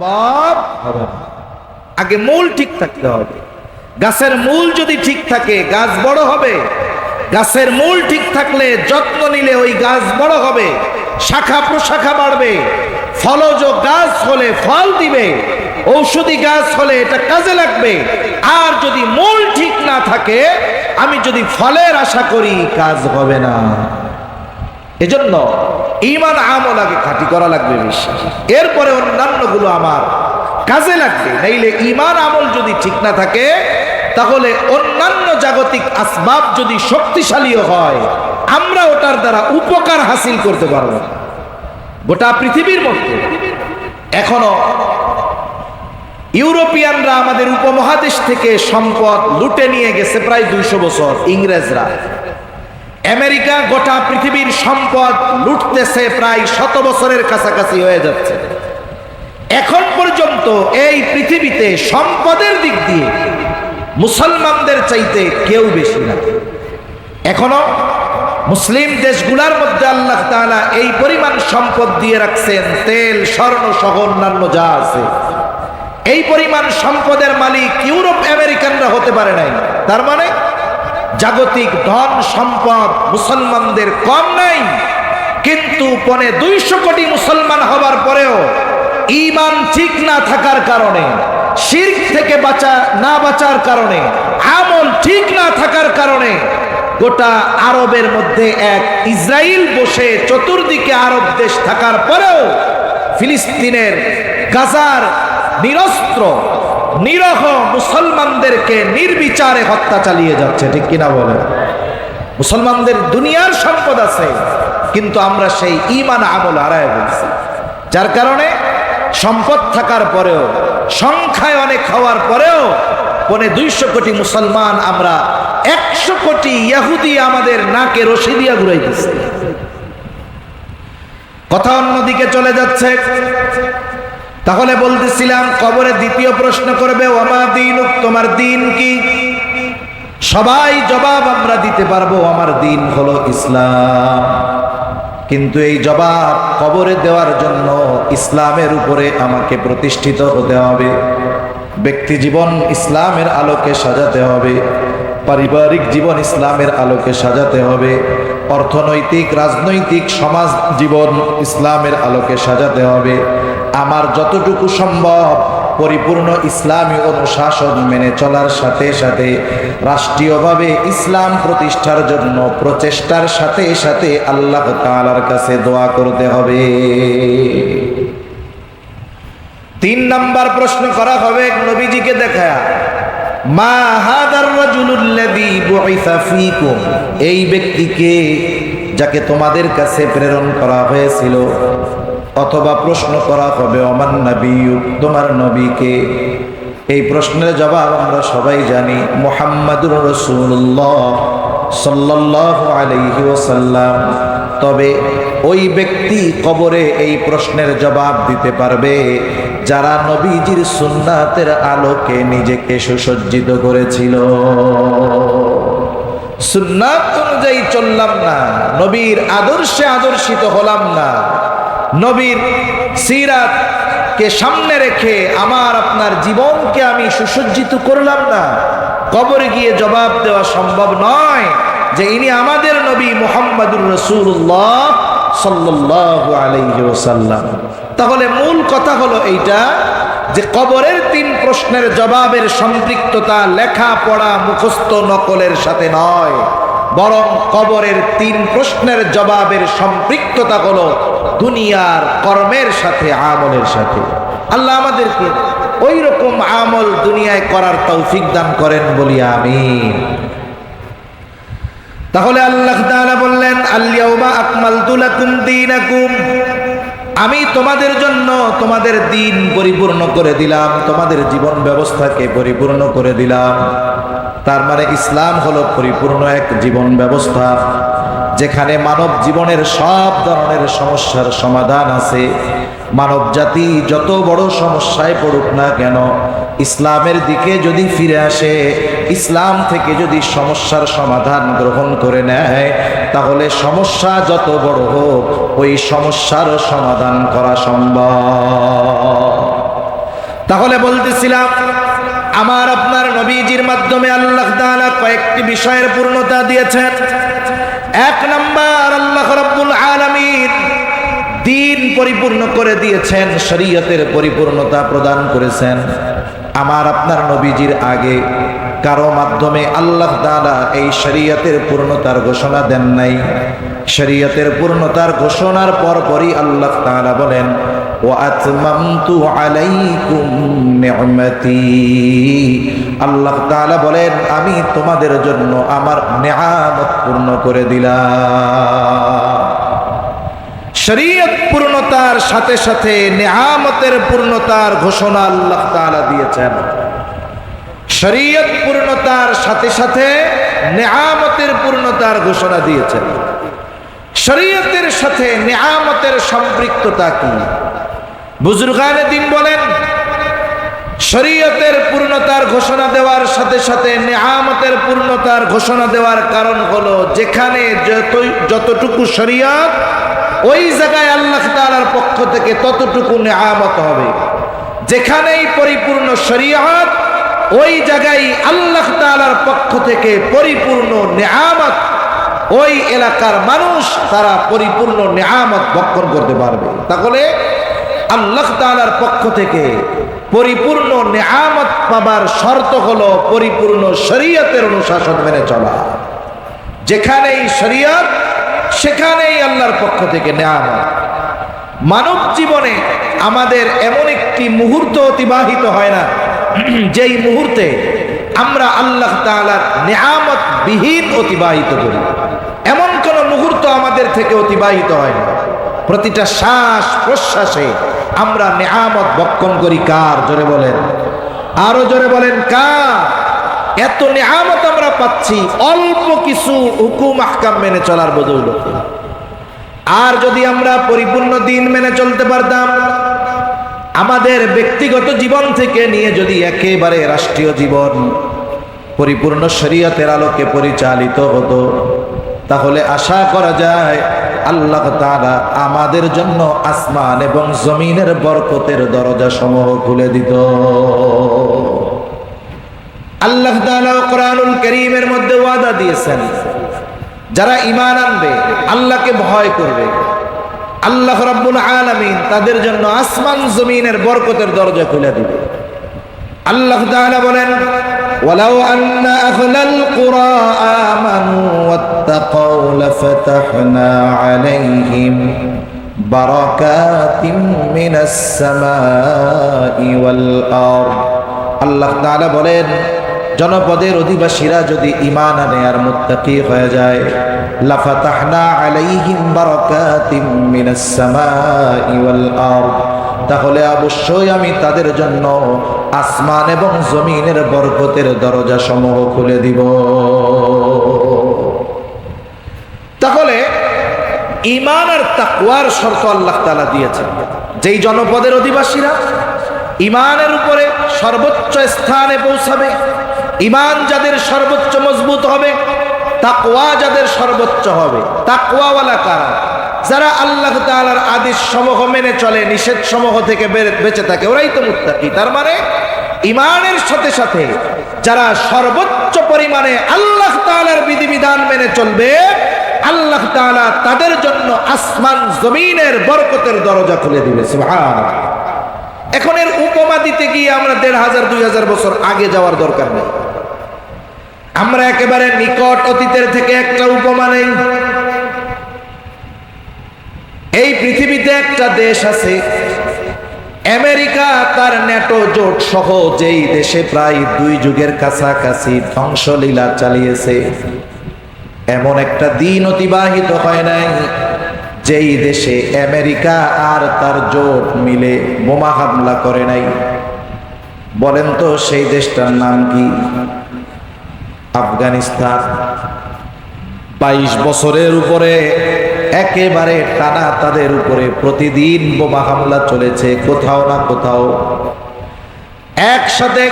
সম্ভব হবে না। আগে মূল ঠিক থাকতে হবে। গাছের মূল যদি ঠিক থাকে, গাছ বড় হবে। গাছের মূল ঠিক থাকলে যত্ন নিলে ওই গাছ বড় হবে। শাখা প্রশাখা বাড়বে। ফলজ গাছ হলে ফল দিবে। ঔষধি গাছ হলে এটা কাজে লাগবে। আর যদি মূল ঠিক না থাকে, আমি যদি ফলের আশা করি, কাজ হবে না। এজন্য ইমান আমল আগে খাঁটি করা লাগবে বেশি। এরপরে অন্যান্যগুলো আমার কাজে লাগবে। নাইলে ইমান আমল যদি ঠিক না থাকে, তাহলে অন্যান্য জাগতিক আসবাব যদি শক্তিশালীও হয়, আমরা ওটার দ্বারা উপকার হাসিল করতে পারব। গোটা পৃথিবীর মধ্যে এখনও ইউরোপিয়ানরা আমাদের উপমহাদেশ থেকে সম্পদ লুটে নিয়ে গেছে প্রায় দুইশো বছর, ইংরেজরা। আমেরিকা গোটা পৃথিবীর সম্পদ লুটতেছে প্রায় শত বছরের কাছাকাছি হয়ে যাচ্ছে। এখন পর্যন্ত এই পৃথিবীতে সম্পদের দিক দিয়ে মুসলমানদের চাইতে কেউ বেশি না। এখনও মুসলিম দেশগুলার মধ্যে আল্লাহ তাআলা এই পরিমাণ সম্পদ দিয়ে রাখছেন, তেল, স্বর্ণ সহ অন্যান্য যা আছে। এই পরিমাণ সম্পদের মালিক ইউরোপ আমেরিকানরা হতে পারে নাই। তার মানে জাগতিক ধন সম্পদ মুসলমানদের কম নাই। কিন্তু পনে দুইশো কোটি মুসলমান হবার পরেও ইমান ঠিক না থাকার কারণে, শির্ক থেকে বাঁচা না বাঁচার কারণে, আমল ঠিক না থাকার কারণে গোটা আরবের মধ্যে এক ইসরায়েল বসে চতুর্দিকে আরব দেশ থাকার পরেও ফিলিস্তিনের গাজার নিরস্ত্র নিরহ মুসলমানদেরকে নির্বিচারে হত্যা চালিয়ে যাচ্ছে, ঠিক কিনা বলে মুসলমানদের দুনিয়ার সম্পদ আছে, কিন্তু আমরা সেই ইমান আমল হারায় বলছি যার কারণে সম্পদ থাকার পরেও, সংখ্যায় অনেক হওয়ার পরেও পনে দুইশো কোটি মুসলমান আমরা একশো কোটি ইয়াহুদি আমাদের নাকে রশি দিয়া ঘুরাইতেছে কথা অন্যদিকে চলে যাচ্ছে তাহলে বলতেছিলাম, কবরে দ্বিতীয় প্রশ্ন করবে, ওমা দিন তোমার দিন কি? সবাই জবাব আমরা দিতে পারব, আমার দিন হলো ইসলাম। কিন্তু এই জবাব কবরে দেওয়ার জন্য ইসলামের উপরে আমাকে প্রতিষ্ঠিত হতে হবে। ব্যক্তি জীবন ইসলামের আলোকে সাজাতে হবে। পারিবারিক জীবন ইসলামের আলোকে সাজাতে হবে। অর্থনৈতিক, রাজনৈতিক, সমাজ জীবন ইসলামের আলোকে সাজাতে হবে। আমার যতটুকু সম্ভব পরিপূর্ণ ইসলামী অনুশাসন মেনে চলার সাথে সাথে, রাষ্ট্রীয়ভাবে ইসলাম প্রতিষ্ঠার জন্য প্রচেষ্টার সাথে সাথে আল্লাহ তাআলার কাছে দোয়া করতে হবে। তিন নাম্বার প্রশ্ন করা হবে নবীজিকে দেখা এই ব্যক্তিকে যাকে তোমাদের কাছে প্রেরণ করা হয়েছিল। অথবা প্রশ্ন করা হবে, অমান নবী তোমার নবীকে। এই প্রশ্নের জবাব আমরা সবাই জানি, মোহাম্মদুর রসুল্লাহ সাল্লাহ আলাইহি ওসাল্লাম তবে ওই ব্যক্তি কবরে এই প্রশ্নের জবাব দিতে পারবে, যারা নবীজির সুন্নাতের আলোকে নিজেকে সুসজ্জিত করেছিল। সুন্নাত অনুযায়ী চললাম না, নবীর আদর্শে আদর্শিত হলাম না। নবীর সিরাত কে সামনে রেখে আমার আপনার জীবনকে আমি সুসজ্জিত করলাম না। কবরে গিয়ে জবাব দেওয়া সম্ভব নয় যে ইনি আমাদের নবী মোহাম্মদুর রসুল্লাহ সাল্লাহ আলাইহি ওসাল্লাম তাহলে মূল কথা হলো এইটা যে কবরের তিন প্রশ্নের জবাবের সম্পৃক্ততা লেখা পড়া মুখস্থ নকলের সাথে নয়। বরং কবরের তিন প্রশ্নের জবাবের সম্পৃক্ততা হলো দুনিয়ার কর্মের সাথে, আমলের সাথে। আল্লাহ আমাদেরকে ওই রকম আমল দুনিয়ায় করার তৌফিক দান করেন বলি আমি তাহলে আল্লাহ বললেন আল্লাহ আকমাল দুলাকুম দীনাকুম। আমি তোমাদের জন্য তোমাদের দিন পরিপূর্ণ করে দিলাম, তোমাদের জীবন ব্যবস্থাকে পরিপূর্ণ করে দিলাম। তার মানে ইসলাম হলো পরিপূর্ণ এক জীবন ব্যবস্থা, যেখানে মানব জীবনের সব ধরনের সমস্যার সমাধান আছে। মানব জাতি যত বড় সমস্যায় পড়ুক না কেন ইসলামের দিকে যদি ফিরে আসে, ইসলাম থেকে যদি সমস্যার সমাধান গ্রহণ করে নেয়, তাহলে সমস্যা যত বড় হোক, ওই সমস্যার সমাধান করা সম্ভব। তাহলে বলতেছিলাম, আমার আপনার নবীজির মাধ্যমে আল্লাহ তাআলা কয়েকটি বিষয়ের পূর্ণতা দিয়েছেন। এক নাম্বার, আল্লাহ রাব্বুল আলামিন দিন পরিপূর্ণ করে দিয়েছেন, শরীয়তের পরিপূর্ণতা প্রদান করেছেন। আমার আপনার নবীজির আগে কারও মাধ্যমে আল্লাহ তাআলা এই শরীয়তের পূর্ণতার ঘোষণা দেন নাই। শরীয়তের পূর্ণতার ঘোষণার পরপরই আল্লাহ তাআলা বলেন আলাইকুম আল্লাহ তাআলা বলেন, আমি তোমাদের জন্য আমার নিয়ামত পূর্ণ করে দিলাম। শরীয়ত পূর্ণতার সাথে সাথে নেহামতের পূর্ণতার ঘোষণা আল্লাহ তাআলা দিয়েছেন। শরীয়ত পূর্ণতার সাথে সাথে নেহামতের পূর্ণতার ঘোষণা দিয়েছেন। শরীয়তের সাথে নেহামতের সম্পৃক্ততা কি? বুজুর্গানে দিন বলেন, শরীয়তের পূর্ণতার ঘোষণা দেওয়ার সাথে সাথে নেহামতের পূর্ণতার ঘোষণা দেওয়ার কারণ হলো, যেখানে যতটুকু শরীয়ত ওই জায়গায় আল্লাহ তাআলার পক্ষ থেকে ততটুকু নেহামত হবে। যেখানেই পরিপূর্ণ শরীয়ত, ওই জায়গায় আল্লাহ তাআলার পক্ষ থেকে পরিপূর্ণ নেহামত ওই এলাকার মানুষ তারা পরিপূর্ণ নেহামত ভক্ষণ করতে পারবে। তাহলে আল্লাহ তাআলার পক্ষ থেকে পরিপূর্ণ নেহামত পাবার শর্ত হলো পরিপূর্ণ শরীয়তের অনুশাসন মেনে চলা। যেখানেই শরীয়ত সেখানেই আল্লাহর পক্ষ থেকে নেয়ামত। মানব জীবনে আমাদের এমন একটি মুহূর্ত অতিবাহিত হয় না, যেই মুহূর্তে আমরা আল্লাহ তাআলার নেয়ামত বিহীন অতিবাহিত করি। এমন কোন মুহূর্ত আমাদের থেকে অতিবাহিত হয় না। প্রতিটা শ্বাস প্রশ্বাসে আমরা নেয়ামত বক্ষণ করি। কার? জোরে বলেন। আরও জোরে বলেন, কার? এত নেয়ামত আমরা পাচ্ছি, অল্প কিছু হুকুম, আহকাম মেনে চলার বদৌলতে আর যদি আমরা পরিপূর্ণ দিন মেনে চলতে পারতাম, আমাদের ব্যক্তিগত জীবন থেকে নিয়ে যদি একেবারে রাষ্ট্রীয় জীবন, পরিপূর্ণ শরীয়তের আলোকে পরিচালিত হতো, তাহলে আশা করা যায় আল্লাহ তাআলা আমাদের জন্য আসমান এবং জমিনের বরকতের দরজা সমূহ খুলে দিত। আল্লাহ কোরআনুল করিমের মধ্যে ওয়াদা দিয়েছেন, যারা ইমান আনবে, আল্লাহকে ভয় করবে। আল্লাহ রব্বুল আলমিন তাদের জন্য আসমান জমিনের বরকতের দরজা খুলে দিবে। আল্লাহ তাআলা বলেন, ওয়ালাউ আন্না আহলাল কুরা আমানু ওয়াত্তাকাউ লাফাতাহনা আলাইহিম বারাকাতিম মিনাস সামাই ওয়াল আরদ। আল্লাহ তাআলা বলেন জনপদের অধিবাসীরা যদি ইমান আনে আর মুত্তাকি হয়ে যায়, লাফাতাহনা আলাইহিম বারাকাতিম মিনাস সামাই ওয়াল আরদ। তাহলে অবশ্যই আমি তাদের জন্য আসমান এবং জমিনের বরকতের দরজা সমূহ খুলে দিব। তাহলে ইমান আর তাকওয়ার শর্ত আল্লাহ তাআলা দিয়েছেন। যেই জনপদের অধিবাসীরা ইমানের উপরে সর্বোচ্চ স্থানে পৌঁছাবে ইমান যাদের সর্বোচ্চ মজবুত হবে, তাকওয়া যাদের সর্বোচ্চ হবে। তাকওয়াওয়ালা কারা? যারা আল্লাহ তাআলার আদেশ সমূহ মেনে চলে, নিষেধ সমূহ থেকে বেঁচে থাকে, ওরাই তো মুত্তাকি। তার মানে ইমানের সাথে সাথে যারা সর্বোচ্চ পরিমাণে আল্লাহ তাআলার বিধিবিধান মেনে চলবে, আল্লাহ তাআলা তাদের জন্য আসমান, জমিনের বরকতের দরজা খুলে দিবে। এখন এর উপমা দিতে গিয়ে আমরা দেড় হাজার, দুই হাজার বছর আগে যাওয়ার দরকার নেই। আমরা একেবারে নিকট অতীতের থেকে একটা উপমা নেই। এই পৃথিবীতে একটা দেশ আছে। আমেরিকা তার ন্যাটো জোট সহ যেই দেশে প্রায় দুই যুগের কাছাকাছি ধ্বংসলীলা চালিয়েছে। এমন একটা দিন অতিবাহিত হয় নাই, যেই দেশে আমেরিকা আর তার জোট মিলে বোমা হামলা করে নাই। বলেন তো সেই দেশটার নাম কি? আফগানিস্তান। বাইশ বছরের উপরে একেবারে টানা তাদের উপরে প্রতিদিন বোমা হামলা চলেছে, কোথাও না কোথাও। একসাথে